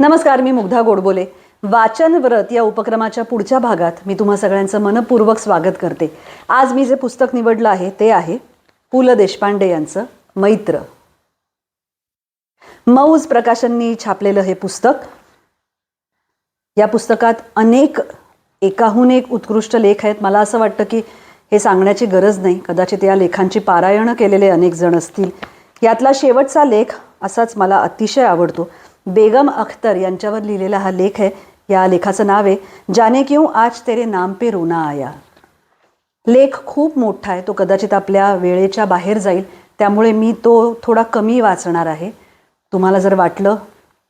नमस्कार मी मुग्धा गोडबोले. वाचन व्रत या उपक्रमाच्या पुढच्या भागात मी तुम्हा सगळ्यांचं मनपूर्वक स्वागत करते. आज मी जे पुस्तक निवडलं आहे ते आहे पु ल देशपांडे यांचं मैत्र. मौज प्रकाशननी छापलेलं हे पुस्तक. या पुस्तकात अनेक एकाहून एक उत्कृष्ट लेख आहेत. मला असं वाटतं की हे सांगण्याची गरज नाही. कदाचित या लेखांची पारायणं केलेले अनेक जण असतील. यातला शेवटचा लेख असाच मला अतिशय आवडतो. बेगम अख्तर यांच्यावर लिहिलेला हा लेख आहे. या लेखाचं नाव आहे जाने क्यों आज तेरे नाम पे रोना आया. लेख खूप मोठा आहे. तो कदाचित आपल्या वेळेच्या बाहेर जाईल. त्यामुळे मी तो थोडा कमी वाचणार आहे. तुम्हाला जर वाटलं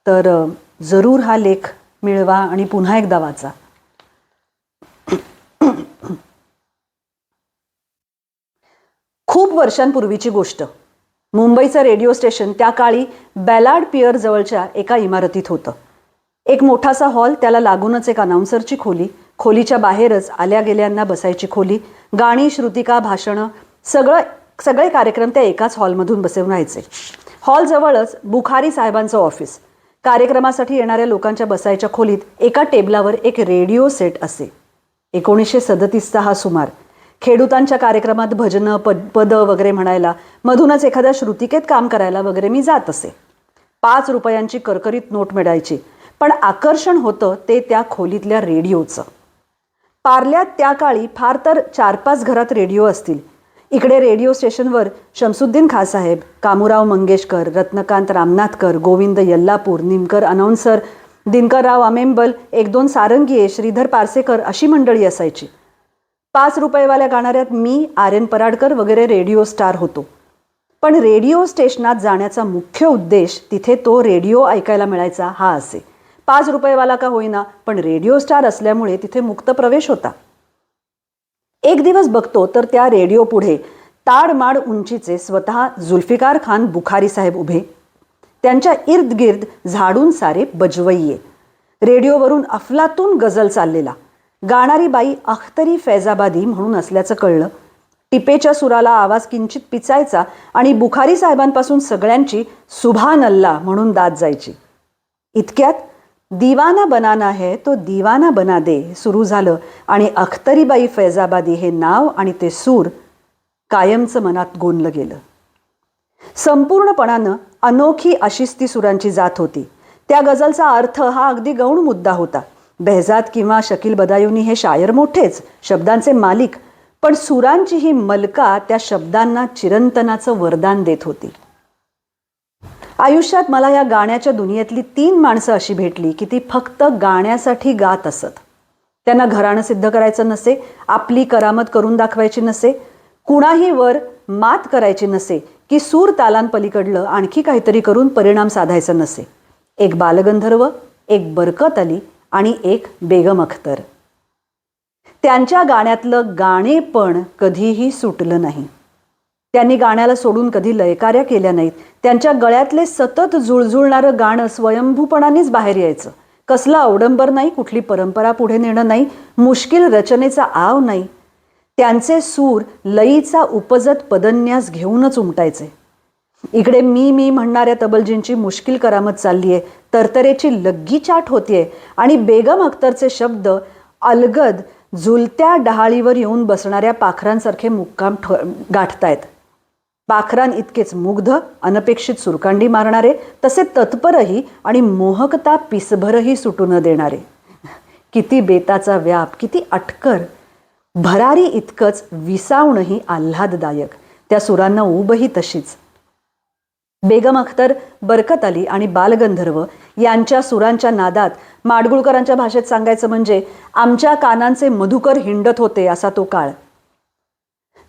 तर जरूर हा लेख मिळवा आणि पुन्हा एकदा वाचा. खूप वर्षांपूर्वीची गोष्ट. मुंबईचं रेडिओ स्टेशन त्या काळी बॅलार्ड पियर जवळच्या एका इमारतीत होतं. एक मोठासा हॉल त्याला लागूनच एक अनाऊन्सरची खोली खोलीच्या बाहेरच आल्या गेल्यांना बसायची खोली गाणी श्रुतिका भाषणं सगळं सगळे कार्यक्रम त्या एकाच हॉलमधून बसवून राहायचे. हॉलजवळच बुखारी साहेबांचं ऑफिस. कार्यक्रमासाठी येणाऱ्या लोकांच्या बसायच्या खोलीत एका टेबलावर एक रेडिओ सेट असे. एकोणीसशे सदतीसचा हा सुमार. खेडूतांच्या कार्यक्रमात भजनं पद पदं वगैरे म्हणायला मधूनच एखाद्या श्रुतिकेत काम करायला वगैरे मी जात असे. पाच रुपयांची करकरीत नोट मिळायची पण आकर्षण होतं ते त्या खोलीतल्या रेडिओचं. पार्ल्यात त्या काळी फार तर चार पाच घरात रेडिओ असतील. इकडे रेडिओ स्टेशनवर शमसुद्दीन खासाहेब कामूराव मंगेशकर रत्नकांत रामनाथकर गोविंद यल्लापूर निमकर अनाऊन्सर दिनकरराव आमेंबल एक दोन सारंगीये श्रीधर पारसेकर अशी मंडळी असायची. पाच रुपयेवाल्या गाणाऱ्यात मी आर एन पराडकर वगैरे रेडिओ स्टार होतो. पण रेडिओ स्टेशनात जाण्याचा मुख्य उद्देश तिथे तो रेडिओ ऐकायला मिळायचा हा असे. पाच रुपयेवाला का होईना पण रेडिओ स्टार असल्यामुळे तिथे मुक्त प्रवेश होता. एक दिवस बघतो तर त्या रेडिओ पुढे ताडमाड उंचीचे स्वतः जुल्फिकार खान बुखारी साहेब उभे. त्यांच्या इर्द गिर्द झाडून सारे बजवईये. रेडिओवरून अफलातून गझल चाललेला. गाणारी बाई अख्तरी फैजाबादी म्हणून असल्याचं कळलं. टिपेच्या सुराला आवाज किंचित पिचायचा आणि बुखारी साहेबांपासून सगळ्यांची सुभान अल्ला म्हणून दाद जायची. इतक्यात दिवाना बनाना है तो दिवाना बना दे सुरू झालं आणि अख्तरीबाई फैजाबादी हे नाव आणि ते सूर कायमचं मनात गोंदलं गेलं. संपूर्णपणानं अनोखी अशिस्ती सुरांची जात होती. त्या गझलचा अर्थ हा अगदी गौण मुद्दा होता. बेहजाद किंवा शकील बदायुनी हे शायर मोठेच शब्दांचे मालिक. पण सुरांची ही मलका त्या शब्दांना चिरंतनाचं वरदान देत होती. आयुष्यात मला या गाण्याच्या दुनियेतली तीन माणसं अशी भेटली की ती फक्त गाण्यासाठी गात असत. त्यांना घराणं सिद्ध करायचं नसे आपली करामत करून दाखवायची नसे कुणाही वर मात करायची नसे की सूर तालांपलीकडलं आणखी काहीतरी करून परिणाम साधायचा नसे. एक बालगंधर्व एक बरकत अली आणि एक बेगम अख्तर. त्यांच्या गाण्यातलं गाणे पण कधीही सुटलं नाही. त्यांनी गाण्याला सोडून कधी लयकार्या केल्या नाहीत. त्यांच्या गळ्यातले सतत जुळजुळणारं गाणं स्वयंभूपणानेच बाहेर यायचं. कसलं अवडंबर नाही कुठली परंपरा पुढे नेणं नाही मुश्किल रचनेचा आव नाही. त्यांचे सूर लईचा उपजत पदन्यास घेऊनच उमटायचे. इकडे मी मी म्हणणाऱ्या तबलजींची मुश्किल करामत चालली आहे. तरतरेची लग्गी चाट होतीये. आणि बेगम अख्तरचे शब्द अलगद झुलत्या डहाळीवर येऊन बसणाऱ्या पाखरांसारखे मुक्काम ठ गाठतायत. पाखरां इतकेच मुग्ध अनपेक्षित सुरकांडी मारणारे तसे तत्परही आणि मोहकता पिसभरही सुटू न देणारे. किती बेताचा व्याप किती अटकर. भरारी इतकंच विसावणंही आल्हाददायक. त्या सुरांना उबही तशीच. बेगम अख्तर बरकत अली आणि बालगंधर्व यांच्या सुरांच्या नादात माडगुळकरांच्या भाषेत सांगायचं म्हणजे आमच्या कानांचे मधुकर हिंडत होते असा तो काळ.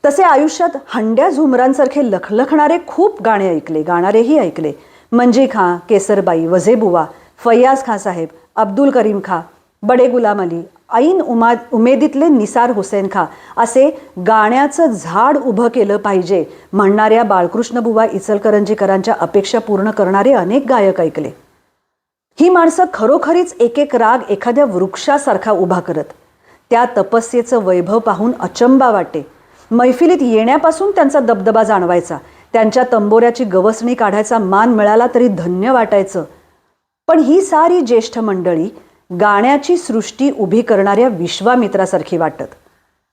तसे आयुष्यात हंड्या झुमरांसारखे लखलखणारे खूप गाणे ऐकले गाणारेही ऐकले. मंजी खां केसरबाई वझेबुवा फैयाज खां साहेब अब्दुल करीम खां बडे गुलाम अली ऐन उमा उमेदीतले निसार हुसेन खा असे गाण्याचं झाड उभं केलं पाहिजे म्हणणाऱ्या बाळकृष्णबुवा इचलकरंजीकरांच्या अपेक्षा पूर्ण करणारे अनेक गायक ऐकले. ही माणसं खरोखरीच एक एक राग एखाद्या वृक्षासारखा उभा करत. त्या तपस्येचं वैभव पाहून अचंबा वाटे. मैफिलीत येण्यापासून त्यांचा दबदबा जाणवायचा. त्यांच्या तंबोऱ्याची गवसणी काढायचा मान मिळाला तरी धन्य वाटायचं. पण ही सारी ज्येष्ठ मंडळी गाण्याची सृष्टी उभी करणाऱ्या विश्वामित्रासारखी वाटत.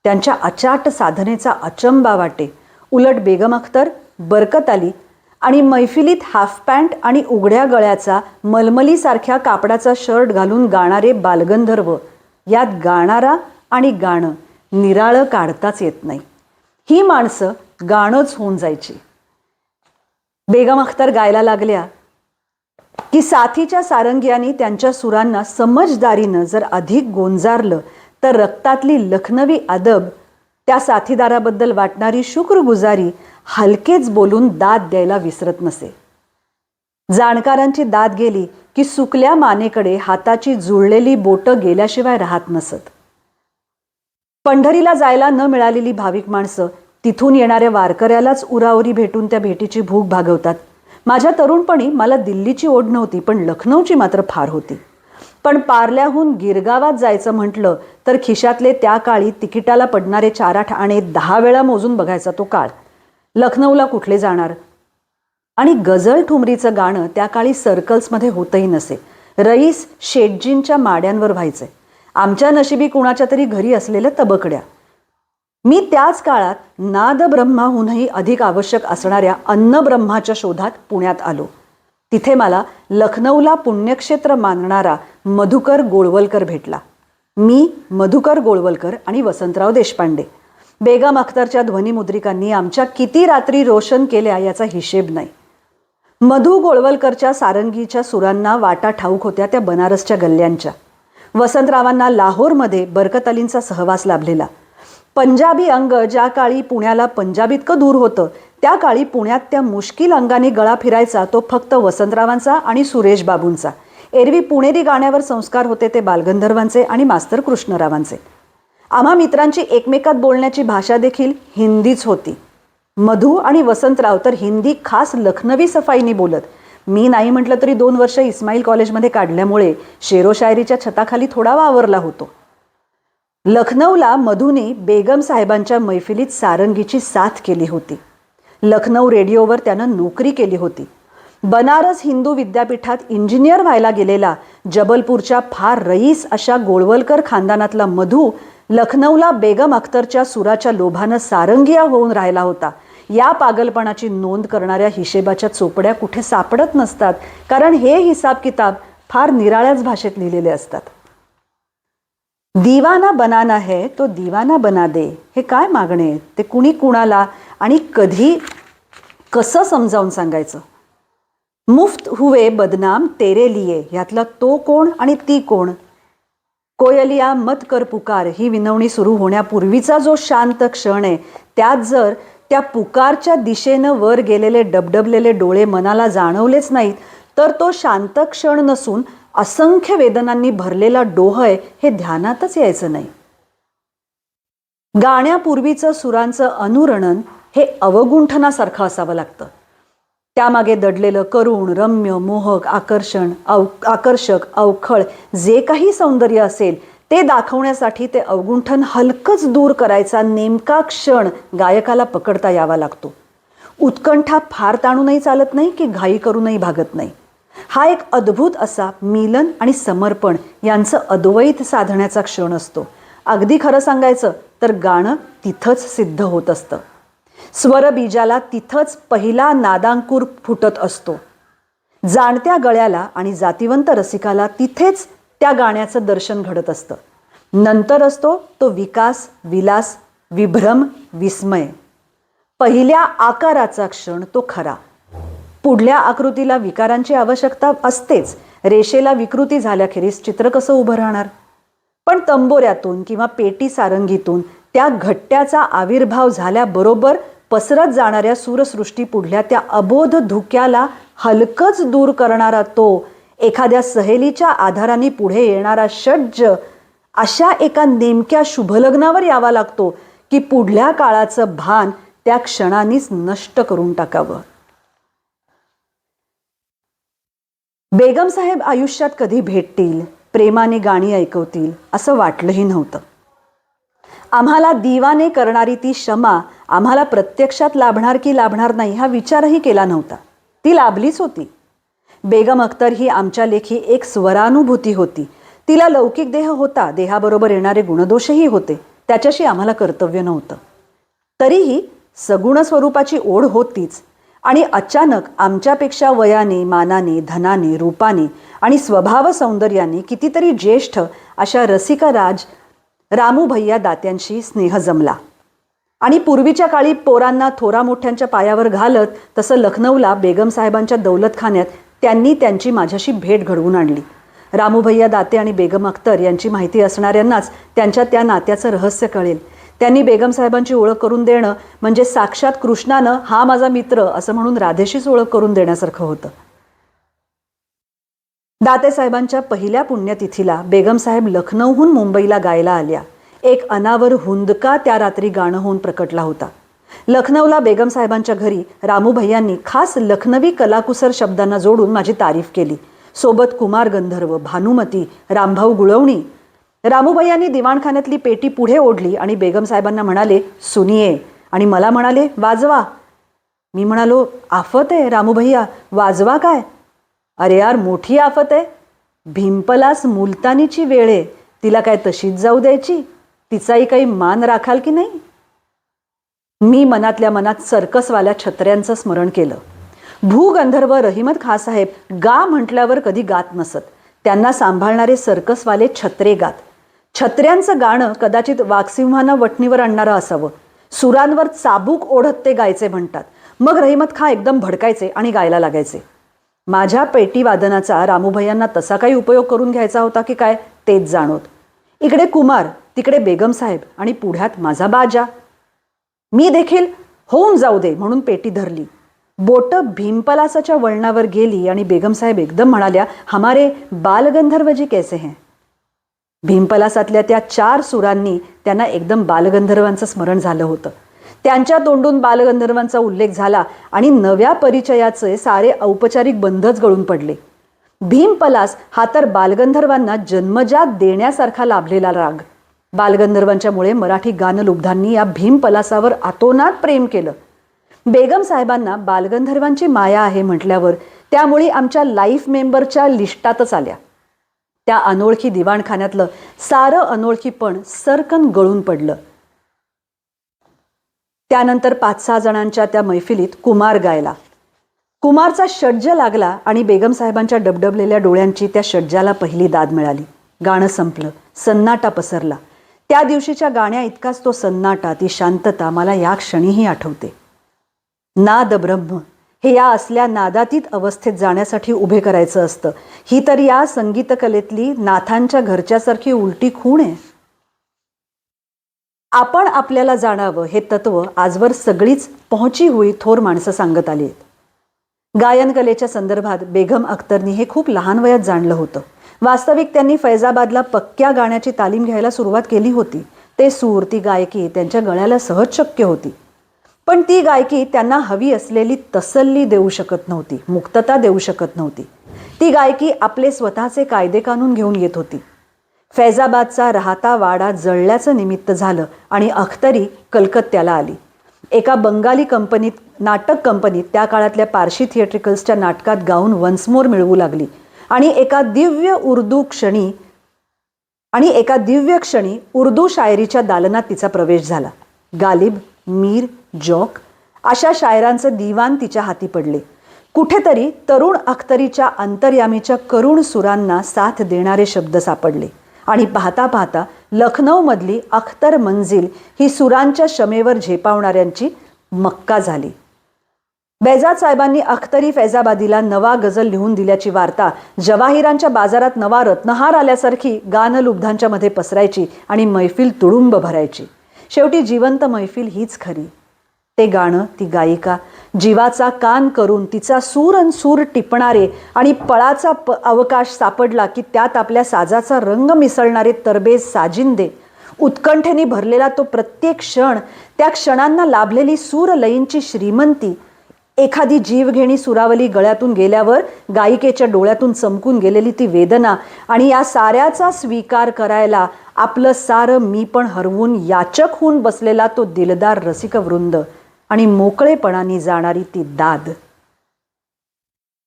त्यांच्या अचाट साधनेचा अचंबा वाटे. उलट बेगम अख्तर बरकत आली आणि मैफिलीत हाफ पॅन्ट आणि उघड्या गळ्याचा मलमलीसारख्या कापडाचा शर्ट घालून गाणारे बालगंधर्व. यात गाणारा आणि गाणं निराळं काढताच येत नाही. ही माणसं गाणंच होऊन जायची. बेगम अख्तर गायला लागल्या. की साथीच्या सारंग्यांनी त्यांच्या सुरांना समजदारीनं जर अधिक गोंजारलं तर रक्तातली लखनवी अदब त्या साथीदाराबद्दल वाटणारी शुक्रगुजारी हलकेच बोलून दाद द्यायला विसरत नसे. जाणकारांची दाद गेली की सुकल्या मानेकडे हाताची जुळलेली बोटं गेल्याशिवाय राहत नसत. पंढरीला जायला न मिळालेली भाविक माणसं तिथून येणाऱ्या वारकऱ्यालाच उरावरी भेटून त्या भेटीची भूक भागवतात. माझ्या तरुणपणी मला दिल्लीची ओढ नव्हती पण लखनौची मात्र फार होती. पण पार्ल्याहून गिरगावात जायचं म्हटलं तर खिशातले त्या काळी तिकिटाला पडणारे चार आठ आणे दहा वेळा मोजून बघायचा तो काळ. लखनौला कुठले जाणार? आणि गझल ठुमरीचं गाणं त्या काळी सर्कल्समध्ये होतही नसे. रईस शेटजींच्या माड्यांवर व्हायचे. आमच्या नशिबी कुणाच्या तरी घरी असलेल्या तबकड्या. मी त्याच काळात नादब्रह्माहूनही अधिक आवश्यक असणाऱ्या अन्नब्रह्माच्या शोधात पुण्यात आलो. तिथे मला लखनौला पुण्यक्षेत्र मानणारा मधुकर गोळवलकर भेटला. मी मधुकर गोळवलकर आणि वसंतराव देशपांडे. बेगम अख्तरच्या ध्वनिमुद्रिकांनी आमच्या किती रात्री रोशन केल्या याचा हिशेब नाही. मधु गोळवलकरच्या सारंगीच्या सुरांना वाटा ठाऊक होत्या त्या बनारसच्या गल्ल्यांच्या. वसंतरावांना लाहोरमध्ये बरकत अलींचा सहवास लाभलेला. पंजाबी अंग ज्या काळी पुण्याला पंजाबीतकं दूर होतं त्या काळी पुण्यात त्या मुश्किल अंगाने गळा फिरायचा तो फक्त वसंतरावांचा आणि सुरेश बाबूंचा. एरवी पुणेरी गाण्यावर संस्कार होते ते बालगंधर्वांचे आणि मास्तर कृष्णरावांचे. आम्हा मित्रांची एकमेकात बोलण्याची भाषा देखील हिंदीच होती. मधू आणि वसंतराव तर हिंदी खास लखनवी सफाईनी बोलत. मी नाही म्हटलं तरी दोन वर्ष इस्माईल कॉलेजमध्ये काढल्यामुळे शेरो शायरीच्या छताखाली थोडा वावरला होतो. लखनौला मधुने बेगम साहेबांच्या मैफिलीत सारंगीची साथ केली होती. लखनौ रेडिओवर त्यानं नोकरी केली होती. बनारस हिंदू विद्यापीठात इंजिनियर व्हायला गेलेला जबलपूरच्या फार रईस अशा गोळवलकर खानदानातला मधू लखनौला बेगम अख्तरच्या सुराच्या लोभानं सारंगिया होऊन राहिला होता. या पागलपणाची नोंद करणाऱ्या हिशेबाच्या चोपड्या कुठे सापडत नसतात कारण हे हिसाब किताब फार निराळ्याच भाषेत लिहिलेले असतात. दिवाना बनाना है तो दिवाना बना दे. हे काय मागणे? ते कुणी कुणाला आणि कधी कसं समजावून सांगायचं? मुफ्त हुवे बदनाम तेरे लिए. ह्यातला तो कोण आणि ती कोण? कोयलिया मत कर पुकार. ही विनवणी सुरू होण्यापूर्वीचा जो शांत क्षण आहे त्यात जर त्या पुकारच्या दिशेनं वर गेलेले डबडबलेले डोळे मनाला जाणवलेच नाहीत तर तो शांत क्षण नसून असंख्य वेदनांनी भरलेला डोहय हे ध्यानातच यायचं नाही. गाण्यापूर्वीचं सुरांचं अनुरणन हे अवगुंठनासारखं असावं लागतं. त्यामागे दडलेलं करुण रम्य मोहक आकर्षण अव आकर्षक अवखळ जे काही सौंदर्य असेल ते दाखवण्यासाठी ते अवगुंठन हलकंच दूर करायचा नेमका क्षण गायकाला पकडता यावा लागतो. उत्कंठा फार ताणूनही चालत नाही की घाई करूनही भागत नाही. हा एक अद्भुत असा मिलन आणि समर्पण यांचं अद्वैत साधण्याचा क्षण असतो. अगदी खरं सांगायचं तर गाणं तिथंच सिद्ध होत असतं. स्वरबीजाला तिथंच पहिला नादांकूर फुटत असतो. जाणत्या गळ्याला आणि जातिवंत रसिकाला तिथेच त्या गाण्याचं दर्शन घडत असतं. नंतर असतो तो विकास विलास विभ्रम विस्मय. पहिल्या आकाराचा क्षण तो खरा. पुढल्या आकृतीला विकारांची आवश्यकता असतेच. रेषेला विकृती झाल्याखेरीज चित्र कसं उभं राहणार? पण तंबोऱ्यातून किंवा पेटी सारंगीतून त्या घट्ट्याचा आविर्भाव झाल्याबरोबर पसरत जाणाऱ्या सूरसृष्टी पुढल्या त्या अबोध धुक्याला हलकंच दूर करणारा तो एखाद्या सहेलीच्या आधाराने पुढे येणारा षड्ज अशा एका नेमक्या शुभलग्नावर यावा लागतो की पुढल्या काळाचं भान त्या क्षणानेच नष्ट करून टाकावं. बेगम साहेब आयुष्यात कधी भेटतील? प्रेमाने गाणी ऐकवतील? असं वाटलंही नव्हतं. आम्हाला दिवाने करणारी ती क्षमा आम्हाला प्रत्यक्षात लाभणार की लाभणार नाही हा विचारही केला नव्हता. ती लाभलीच होती. बेगम अख्तर ही आमच्या लेखी एक स्वरानुभूती होती. तिला लौकिक देह होता देहाबरोबर येणारे गुणदोषही होते. त्याच्याशी आम्हाला कर्तव्य नव्हतं. तरीही सगुण स्वरूपाची ओढ होतीच. आणि अचानक आमच्यापेक्षा वयाने मानाने धनाने रूपाने आणि स्वभाव सौंदर्याने कितीतरी ज्येष्ठ अशा रसिका राज रामू भैया दात्यांशी स्नेह जमला. आणि पूर्वीच्या काळी पोरांना थोरा मोठ्यांच्या पायावर घालत तसं लखनौला बेगम साहेबांच्या दौलतखान्यात त्यांनी त्यांची माझ्याशी भेट घडवून आणली. रामूभैया दाते आणि बेगम अख्तर यांची माहिती असणाऱ्यांनाच त्यांच्या त्या नात्याचं रहस्य कळेल. त्यांनी बेगम साहेबांची ओळख करून देणं म्हणजे साक्षात कृष्णानं हा माझा मित्र असं म्हणून राधेशीच ओळख करून देण्यासारखं होतं. दाते साहेबांच्या पहिल्या पुण्यतिथीला बेगम साहेब लखनौहून मुंबईला गायला आल्या. एक अनावर हुंदका त्या रात्री गाणं होऊन प्रकटला होता. लखनौला बेगम साहेबांच्या घरी रामूभैयांनी खास लखनवी कलाकुसर शब्दांना जोडून माझी तारीफ केली. सोबत कुमार गंधर्व भानुमती रामभाऊ गुळवणी रामूभैयांनी दिवाणखान्यातली पेटी पुढे ओढली आणि बेगम साहेबांना म्हणाले सुनिये आणि मला म्हणाले वाजवा. मी म्हणालो आफत आहे रामूभैया वाजवा काय? अरे यार मोठी आफत आहे. भिंपलास मुलतानीची वेळ आहे. तिला काय तशीच जाऊ द्यायची? तिचाही काही मान राखाल की नाही? मी मनातल्या मनात सर्कसवाल्या छत्र्यांचं स्मरण केलं. भूगंधर्व रहिमत खासाहेब गा म्हटल्यावर कधी गात नसत. त्यांना सांभाळणारे सर्कसवाले छत्रे गात. छत्र्यांचं गाणं कदाचित वाघसिंहांना वटणीवर आणणारं असावं. सुरांवर चाबूक ओढत ते गायचे म्हणतात. मग रहिमत खा एकदम भडकायचे आणि गायला लागायचे. माझ्या पेटी वादनाचा रामूभैयांना तसा काही उपयोग करून घ्यायचा होता की काय तेच जाणवत इकडे कुमार तिकडे बेगम साहेब आणि पुढ्यात माझा बाजा. मी देखील होऊन जाऊ दे म्हणून पेटी धरली. बोट भीमपलासाच्या वळणावर गेली आणि बेगम साहेब एकदम म्हणाल्या हमारे बालगंधर्वजी कैसे हैं? भीमपलासातल्या त्या चार सुरांनी त्यांना एकदम बालगंधर्वांचं स्मरण झालं होतं. त्यांच्या तोंडून बालगंधर्वांचा उल्लेख झाला आणि नव्या परिचयाचे सारे औपचारिक बंधच गळून पडले. भीमपलास हा तर बालगंधर्वांना जन्मजात देण्यासारखा लाभलेला राग. बालगंधर्वांच्यामुळे मराठी गानलुब्धांनी या भीमपलासावर आतोनात प्रेम केलं. बेगम साहेबांना बालगंधर्वांची माया आहे म्हटल्यावर त्यामुळे आमच्या लाईफ मेंबरच्या लिस्टातच आल्या. त्या अनोळखी दिवाणखान्यातलं सारं अनोळखीपण सरकन गळून पडलं. त्यानंतर पाच सहा जणांच्या त्या मैफिलीत कुमार गायला. कुमारचा षड्ज लागला आणि बेगम साहेबांच्या डबडबलेल्या डोळ्यांची त्या षड्जाला पहिली दाद मिळाली. गाणं संपलं. सन्नाटा पसरला. त्या दिवशीच्या गाण्या इतकाच तो सन्नाटा ती शांतता मला या क्षणीही आठवते. नाद ब्रह्म. हे या असल्या नादातीत अवस्थेत जाण्यासाठी उभे करायचं असतं. ही तर या संगीतकलेतली नाथांच्या घरच्यासारखी उलटी खूण आहे. आपण आपल्याला जाणावं हे तत्व आजवर सगळीच पहुंची हुई थोर माणसं सांगत आली आहेत. गायन कलेच्या संदर्भात बेगम अख्तरनी हे खूप लहान वयात जाणलं होतं. वास्तविक त्यांनी फैजाबादला पक्क्या गाण्याची तालीम घ्यायला सुरुवात केली होती. ते सूर ती गायकी त्यांच्या गळ्याला सहज शक्य होती. पण ती गायकी त्यांना हवी असलेली तसल्ली देऊ शकत नव्हती मुक्तता देऊ शकत नव्हती. ती गायकी आपले स्वतःचे कायदे कानून घेऊन येत होती. फैजाबादचा राहता वाडा जळल्याचं निमित्त झालं आणि अख्तरी कलकत्त्याला आली. एका बंगाली कंपनीत नाटक कंपनीत त्या काळातल्या पारशी थिएट्रिकल्सच्या नाटकात गाऊन वन्समोर मिळवू लागली. आणि एका दिव्य उर्दू क्षणी आणि एका दिव्य क्षणी उर्दू शायरीच्या दालनात तिचा प्रवेश झाला. गालिब मीर जॉक अशा शायरांचं दिवाण तिच्या हाती पडले. कुठेतरी तरुण अख्तरीच्या अंतर्यामीच्या करुण सुरांना साथ देणारे शब्द सापडले. आणि पाहता पाहता लखनौमधली अख्तर मंजिल ही सुरांच्या शमेवर झेपावणाऱ्यांची मक्का झाली. बैजाद साहेबांनी अख्तरी फैजाबादीला नवा गझल लिहून दिल्याची वार्ता जवाहिरांच्या बाजारात नवा रत्नहार आल्यासारखी गानलुब्धांच्या मध्ये पसरायची आणि मैफिल तुडुंब भरायची. शेवटी जिवंत मैफिल हीच खरी. ते गाणं ती गायिका जीवाचा कान करून तिचा सूर अन सूर टिपणारे आणि पळाचा प अवकाश सापडला की त्यात आपल्या साजाचा रंग मिसळणारे तरबेज साजिंदे. उत्कंठेने भरलेला तो प्रत्येक क्षण त्या क्षणांना लाभलेली सूरलयींची श्रीमंती एखादी जीवघेणी सुरावली गळ्यातून गेल्यावर गायिकेच्या डोळ्यातून चमकून गेलेली ती वेदना आणि या साऱ्याचा स्वीकार करायला आपलं सारं मी पण हरवून याचक होऊन बसलेला तो दिलदार रसिक वृंद आणि मोकळेपणाने जाणारी ती दाद.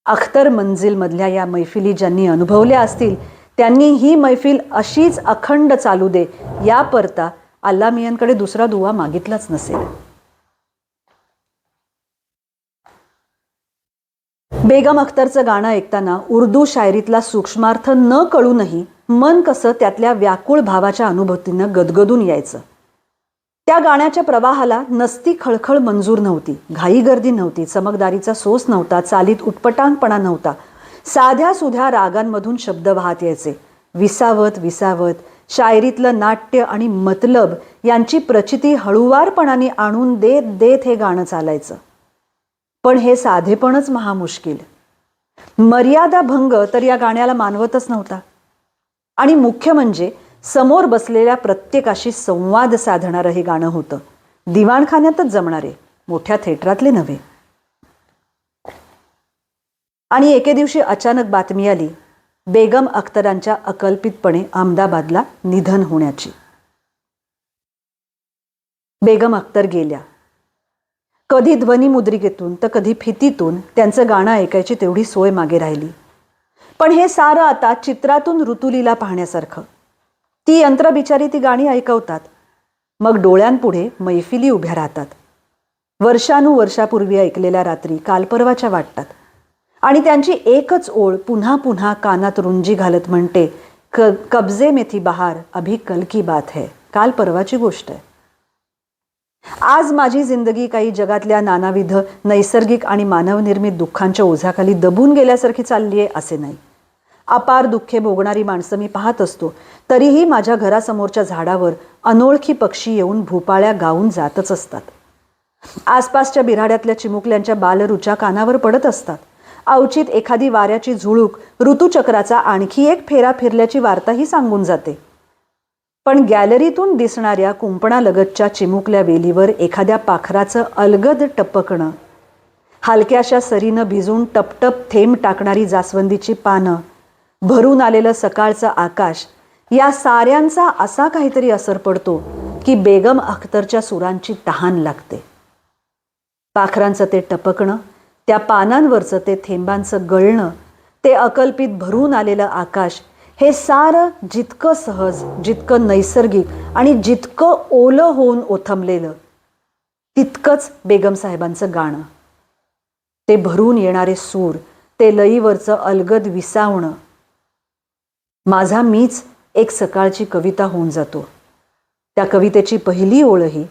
अख्तर मंजिलमधल्या या मैफिली ज्यांनी अनुभवल्या असतील त्यांनी ही मैफिल अशीच अखंड चालू दे या परता दुसरा दुवा मागितलाच नसेल. बेगम अख्तरचं गाणं ऐकताना उर्दू शायरीतला सूक्ष्मार्थ न कळूनही मन कसं त्यातल्या व्याकुळ भावाच्या अनुभूतीनं गदगदून यायचं. त्या गाण्याच्या प्रवाहाला नसती खळखळ मंजूर नव्हती घाई गर्दी नव्हती चमकदारीचा सोस नव्हता चालीत उटपटांगपणा नव्हता. साध्या सुध्या रागांमधून शब्द वाहत यायचे. विसावत विसावत शायरीतलं नाट्य आणि मतलब यांची प्रचिती हळुवारपणाने आणून देत देत हे गाणं चालायचं. पण हे साधेपणच महामुश्किल. मर्यादा भंग तर या गाण्याला मानवतच नव्हता. आणि मुख्य म्हणजे समोर बसलेल्या प्रत्येकाशी संवाद साधणारं हे गाणं होतं. दिवाणखान्यातच जमणारे मोठ्या थिएटरातले नव्हे. आणि एके दिवशी अचानक बातमी आली बेगम अख्तरांच्या अकल्पितपणे अहमदाबादला निधन होण्याची. बेगम अख्तर गेल्या. कधी ध्वनिमुद्रिकेतून तर कधी फितीतून त्यांचं गाणं ऐकायची तेवढी सोय मागे राहिली. पण हे सारं आता चित्रातून ऋतुलीला पाहण्यासारखं. ती यंत्रबिचारी ती गाणी ऐकवतात. मग डोळ्यांपुढे मैफिली उभ्या राहतात. वर्षानुवर्षापूर्वी ऐकलेल्या रात्री कालपर्वाच्या वाटतात. आणि त्यांची एकच ओळ पुन्हा पुन्हा कानात रुंजी घालत म्हणते क कब्जे मेथी बहार अभी कल की बात है. काल परवाची गोष्ट आहे. आज माझी जिंदगी काही जगातल्या नानाविध नैसर्गिक आणि मानवनिर्मित दुःखांच्या ओझ्याखाली दबून गेल्यासारखी चालली आहे असे नाही. अपार दुःखे भोगणारी माणसं मी पाहत असतो तरीही माझ्या घरासमोरच्या झाडावर अनोळखी पक्षी येऊन भूपाळ्या गाऊन जातच असतात. आसपासच्या बिराड्यातल्या चिमुकल्यांच्या बालरुच्या कानावर पडत असतात. अवचित एखादी वाऱ्याची झुळूक ऋतुचक्राचा आणखी एक फेरा फिरल्याची वार्ताही सांगून जाते. पण गॅलरीतून दिसणाऱ्या कुंपणालगतच्या चिमुकल्या वेलीवर एखाद्या पाखराचं अलगद टपकणं. हलक्याशा सरीनं भिजून टपटप थेंब टाकणारी जास्वंदीची पानं. भरून आलेलं सकाळचं आकाश. या साऱ्यांचा असा काहीतरी असर पडतो की बेगम अख्तरच्या सुरांची तहान लागते. पाखरांचं ते टपकणं त्या पानांवरचं ते थेंबांचं गळणं ते अकल्पित भरून आलेलं आकाश हे सारं जितकं सहज जितकं नैसर्गिक आणि जितकं ओलं होऊन ओथंबलेलं तितकंच बेगम साहेबांचं गाणं. ते भरून येणारे सूर ते लईवरचं अलगद विसावणं. माझा मीच एक सकाळची कविता होऊन जातो. त्या कवितेची पहिली ओळही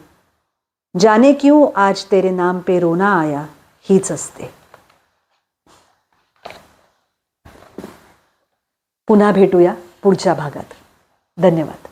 जाने क्यू आज तेरे नाम पे रोना आया हीच असते. पुन्हा भेटूया पुढच्या भागात. धन्यवाद.